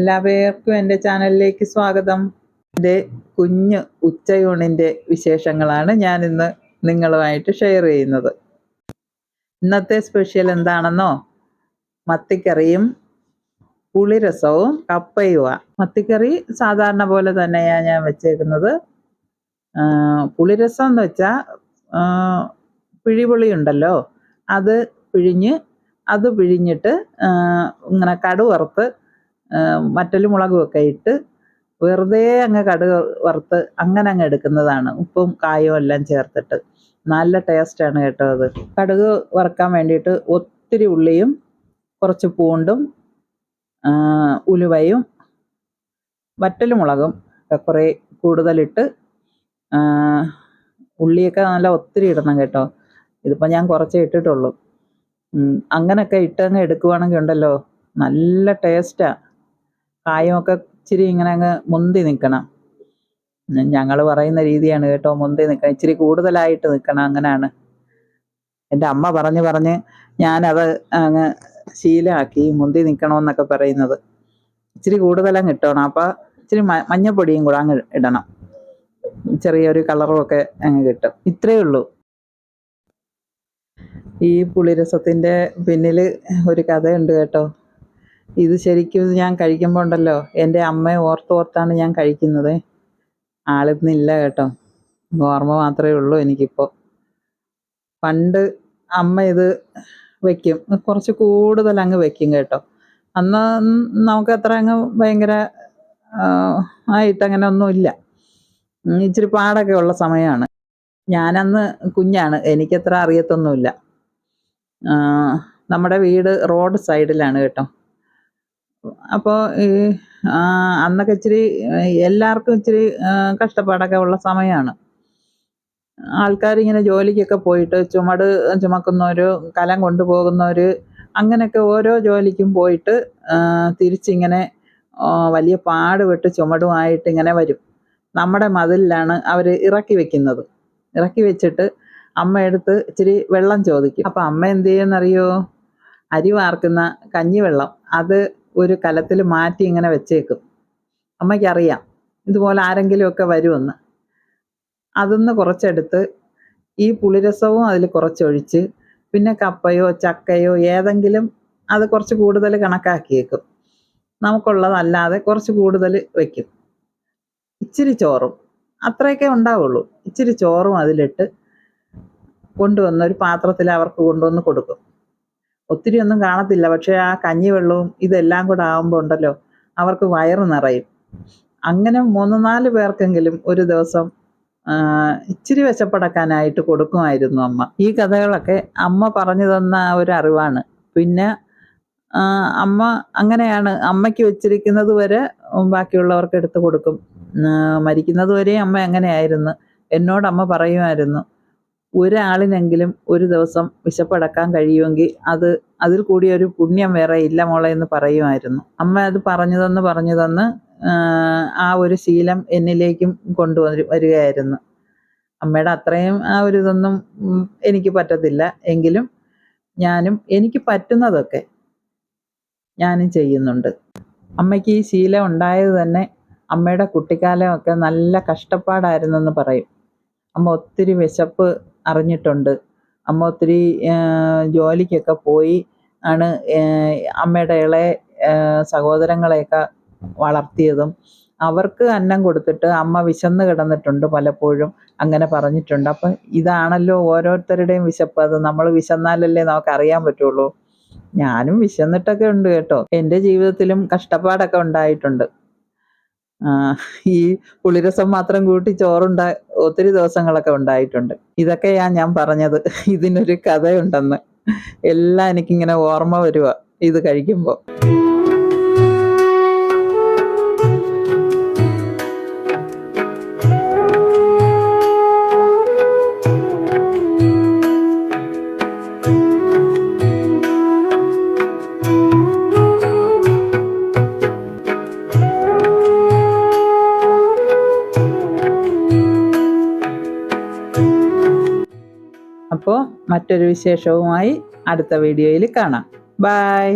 എല്ലാവർക്കും എന്റെ ചാനലിലേക്ക് സ്വാഗതം. എന്റെ കുഞ്ഞ് ഉച്ചയൂണിന്റെ വിശേഷങ്ങളാണ് ഞാൻ ഇന്ന് നിങ്ങളുമായിട്ട് ഷെയർ ചെയ്യുന്നത്. ഇന്നത്തെ സ്പെഷ്യൽ എന്താണെന്നോ? മത്തിക്കറിയും പുളിരസവും കപ്പയുവ. മത്തിക്കറി സാധാരണ പോലെ തന്നെയാണ് ഞാൻ വെച്ചേക്കുന്നത്. പുളിരസം എന്ന് വെച്ചാൽ പിഴിപുളി ഉണ്ടല്ലോ അത് പിഴിഞ്ഞ് അത് പിഴിഞ്ഞിട്ട് ഇങ്ങനെ കടു വറുത്ത് മുളകുമൊക്കെ ഇട്ട് വെറുതെ അങ്ങ് കടുക് വറുത്ത് അങ്ങനെ അങ്ങ് എടുക്കുന്നതാണ്. ഉപ്പും കായവും എല്ലാം ചേർത്തിട്ട്. നല്ല ടേസ്റ്റാണ് കേട്ടോ അത്. കടുക് വറുക്കാൻ വേണ്ടിയിട്ട് ഒത്തിരി ഉള്ളിയും കുറച്ച് പൂണ്ടും ഉലുവയും വറ്റൽ മുളകും കുറേ കൂടുതലിട്ട് ഉള്ളിയൊക്കെ നല്ല ഒത്തിരി ഇടണം കേട്ടോ. ഇതിപ്പോൾ ഞാൻ കുറച്ചേ ഇട്ടിട്ടുള്ളൂ. അങ്ങനെയൊക്കെ ഇട്ടങ്ങ് എടുക്കുവാണെങ്കിൽ ഉണ്ടല്ലോ. നല്ല ടേസ്റ്റാ കായമൊക്കെ ഇച്ചിരി ഇങ്ങനെ അങ്ങ് മുന്തി നിൽക്കണം. ഞങ്ങൾ പറയുന്ന രീതിയാണ് കേട്ടോ മുന്തി നിൽക്കണം. ഇച്ചിരി കൂടുതലായിട്ട് നിൽക്കണം അങ്ങനെയാണ് എന്റെ അമ്മ പറഞ്ഞ് പറഞ്ഞ് ഞാനത് അങ്ങ് ശീലമാക്കി മുന്തി നിൽക്കണമെന്നൊക്കെ പറയുന്നത്. ഇച്ചിരി കൂടുതലങ്ങ് ഇട്ടണം അപ്പോൾ ഇച്ചിരി മഞ്ഞപ്പൊടിയും കൂടെ അങ്ങ് ഇടണം. ചെറിയൊരു കളറും ഒക്കെ അങ്ങ് കിട്ടും. ഇത്രയേ ഉള്ളൂ. ഈ പുളിരസത്തിന്റെ പിന്നിൽ ഒരു കഥയുണ്ട് കേട്ടോ. ഇത് ശരിക്കും ഞാൻ കഴിക്കുമ്പോൾ ഉണ്ടല്ലോ എന്റെ അമ്മയെ ഓർത്തോർത്താണ് ഞാൻ കഴിക്കുന്നത്. ആളിന്നില്ല കേട്ടോ. ഓർമ്മ മാത്രമേ ഉള്ളൂ എനിക്കിപ്പോൾ പണ്ട് അമ്മ ഇത് വെക്കും. കുറച്ച് കൂടുതൽ അങ്ങ് വെക്കും കേട്ടോ. അന്ന് നമുക്ക് അത്ര അങ്ങ് ഭയങ്കര ആയിട്ട് അങ്ങനെ ഒന്നുമില്ല ഇച്ചിരി പാടൊക്കെ ഉള്ള സമയമാണ് ഞാനന്ന് കുഞ്ഞാണ് എനിക്കത്ര അറിയത്തൊന്നുമില്ല. നമ്മുടെ വീട് റോഡ് സൈഡിലാണ് കേട്ടോ. അപ്പോൾ ഈ അന്നൊക്കെ ഇച്ചിരി എല്ലാവർക്കും ഇച്ചിരി കഷ്ടപ്പാടൊക്കെ ഉള്ള സമയമാണ് ആൾക്കാരിങ്ങനെ ജോലിക്കൊക്കെ പോയിട്ട് ചുമട് ചുമക്കുന്നവർ കലം കൊണ്ടുപോകുന്നവർ അങ്ങനെയൊക്കെ ഓരോ ജോലിക്കും പോയിട്ട് തിരിച്ചിങ്ങനെ വലിയ പാടുപെട്ട് ചുമടുമായിട്ട് ഇങ്ങനെ വരും. നമ്മുടെ മതിലിലാണ് അവർ ഇറക്കി വെക്കുന്നത്. ഇറക്കി വെച്ചിട്ട് അമ്മ എടുത്ത് ഇച്ചിരി വെള്ളം ചോദിക്കും. അപ്പം അമ്മ എന്ത് ചെയ്യുമെന്നറിയോ അരി വാർക്കുന്ന കഞ്ഞിവെള്ളം. അത് ഒരു കലത്തിൽ മാറ്റി ഇങ്ങനെ വെച്ചേക്കും. അമ്മയ്ക്കറിയാം. ഇതുപോലെ ആരെങ്കിലുമൊക്കെ വരുമെന്ന്. അതിന്ന് കുറച്ചെടുത്ത് ഈ പുളിരസവും അതിൽ കുറച്ചൊഴിച്ച് പിന്നെ കപ്പയോ ചക്കയോ ഏതെങ്കിലും അത് കുറച്ച് കൂടുതൽ കണക്കാക്കിയേക്കും. നമുക്കുള്ളതല്ലാതെ കുറച്ച് കൂടുതൽ വയ്ക്കും ഇച്ചിരി ചോറും. അത്രയൊക്കെ ഉണ്ടാവുള്ളൂ. ഇച്ചിരി ചോറും അതിലിട്ട് കൊണ്ടുവന്ന് ഒരു പാത്രത്തിൽ അവർക്ക് കൊണ്ടുവന്ന് കൊടുക്കും. ഒത്തിരി ഒന്നും കാണത്തില്ല. പക്ഷേ ആ കഞ്ഞി വെള്ളവും ഇതെല്ലാം കൂടെ ആകുമ്പോൾ ഉണ്ടല്ലോ അവർക്ക് വയറ് നിറയും. അങ്ങനെ മൂന്ന് നാല് പേർക്കെങ്കിലും ഒരു ദിവസം ഇച്ചിരി വിശപ്പടക്കാനായിട്ട് കൊടുക്കുമായിരുന്നു അമ്മ. ഈ കഥകളൊക്കെ അമ്മ പറഞ്ഞു തന്ന ഒരു അറിവാണ്. പിന്നെ അമ്മ അങ്ങനെയാണ്. അമ്മയ്ക്ക് വെച്ചിരിക്കുന്നത് വരെ ബാക്കിയുള്ളവർക്ക് എടുത്ത് കൊടുക്കും. മരിക്കുന്നത് വരെ അമ്മ അങ്ങനെയായിരുന്നു. എന്നോട് അമ്മ പറയുമായിരുന്നു. ഒരാളിനെങ്കിലും ഒരു ദിവസം വിശപ്പടക്കാൻ കഴിയുമെങ്കിൽ അത് അതിൽ കൂടി ഒരു പുണ്യം വേറെ ഇല്ല മോളെ എന്ന് പറയുമായിരുന്നു. അമ്മ അത് പറഞ്ഞു തന്ന് പറഞ്ഞു തന്ന് ആ, ആ ഒരു ശീലം എന്നിലേക്കും കൊണ്ടുവരു വരികയായിരുന്നു. അമ്മയുടെ അത്രയും ആ ഒരു ഇതൊന്നും എനിക്ക് പറ്റത്തില്ല. എങ്കിലും ഞാനും എനിക്ക് പറ്റുന്നതൊക്കെ ഞാനും ചെയ്യുന്നുണ്ട്. അമ്മയ്ക്ക് ഈ ശീലം ഉണ്ടായത് തന്നെ അമ്മയുടെ കുട്ടിക്കാലമൊക്കെ നല്ല കഷ്ടപ്പാടായിരുന്നെന്ന് പറയും. അമ്മ ഒത്തിരി വിശപ്പ് അറിഞ്ഞിട്ടുണ്ട്. അമ്മ ഒത്തിരി ജോലിക്കൊക്കെ പോയി ആണ് അമ്മയുടെ ഇളയ സഹോദരങ്ങളെയൊക്കെ വളർത്തിയതും. അവർക്ക് അന്നം കൊടുത്തിട്ട് അമ്മ വിശന്ന് കിടന്നിട്ടുണ്ട് പലപ്പോഴും അങ്ങനെ പറഞ്ഞിട്ടുണ്ട്. അപ്പം ഇതാണല്ലോ ഓരോരുത്തരുടെയും വിശപ്പ്. അത് നമ്മൾ വിശന്നാലല്ലേ നമുക്ക് അറിയാൻ പറ്റുള്ളൂ. ഞാനും വിശന്നിട്ടൊക്കെ ഉണ്ട് കേട്ടോ. എന്റെ ജീവിതത്തിലും കഷ്ടപ്പാടൊക്കെ ഉണ്ടായിട്ടുണ്ട്. ഈ പുളിരസം മാത്രം കൂട്ടി ചോറുണ്ട ഒത്തിരി ദിവസങ്ങളൊക്കെ ഉണ്ടായിട്ടുണ്ട്. ഇതൊക്കെയാ ഞാൻ പറഞ്ഞത്. ഇതിനൊരു കഥയുണ്ടെന്ന്. എല്ലാം എനിക്കിങ്ങനെ ഓർമ്മ വരുക ഇത് കഴിക്കുമ്പോൾ അപ്പോൾ മറ്റൊരു വിശേഷവുമായി അടുത്ത വീഡിയോയിൽ കാണാം. ബൈ